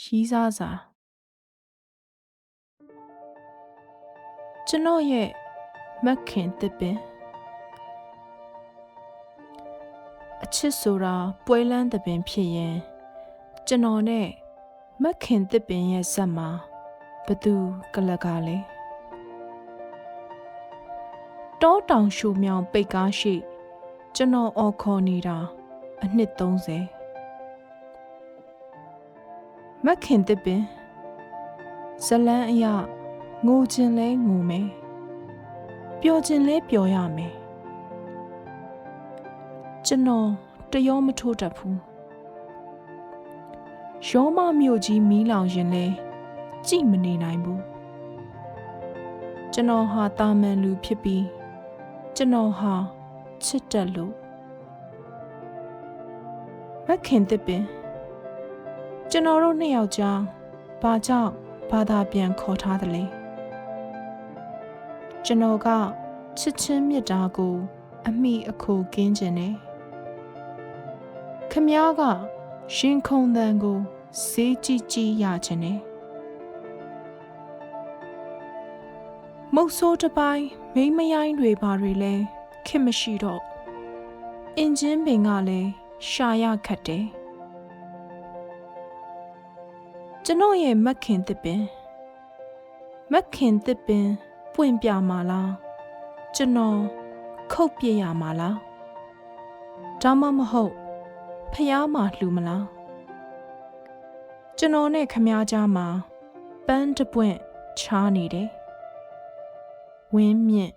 ရီးစားစာကျွန်တော်ရဲ့မက်ခင်တစ်ပင်အချစ်ဆိုတာပွဲလန်းတစ်ပင်ဖြစ်ရင်ကျွန်တော်နဲ့မက်ခင်တစ်ပင်ရဲ့ဇက်မှာဘသူကလကားလဲတောတောင်ရှူမြောင်ပိတ်ကားရှိ ကျွန်တော်အော်ခေါ်နေတာ အနှစ်30 မက်ခင်တစ်ပင်ဇလန်းအရငိုခြင်းလဲငိုမယ်ပျော်ခြင်းလဲပျော်ရမယ်ကျွန်တော်တရောမထိုးတတ်ဘူးရောမမြို့ကြီးမီးလောင်ရင်လဲကြည့်မနေနိုင်ဘူးကျွန်တော်ဟာတာမန်လူဖြစ်ပြီးကျွန်တော်ဟာချစ်တတ်လို့မက်ခင်တစ်ပင် ကျွန်တော်တို့နှစ်ယောက်ကြားဘာကြောင့်ဘာသာပြန်ခေါ်ထားသလဲကျွန်တော်ကချစ်ချင်းမြတ်တာကို အမိအခိုကင်းခြင်းနဲ့ခမ ्या ကရှင်ခုံတန်ကိုစေးကြည့်ကြည့်ရခြင်းနဲ့မုတ်ဆိုးတစ်ပိုင်းမိမရိုင်းတွေဘာတွေလဲခင်မရှိတော့အင်ဂျင်ပင်ကလည်းရှာရခတ်တယ် ကျွန်တော်ရဲ့မက်ခင်တစ်ပင်မက်ခင်တစ်ပင်ပွင့်ပြမှာလားကျွန်တော်ခုတ်ပြရမှာလားဒါမှမဟုတ်ဖျားမှာလှူမလားကျွန်တော်နဲ့ခမားကြားမှာပန်းတပွင့်ချားနေတယ်ဝင်းမြင့်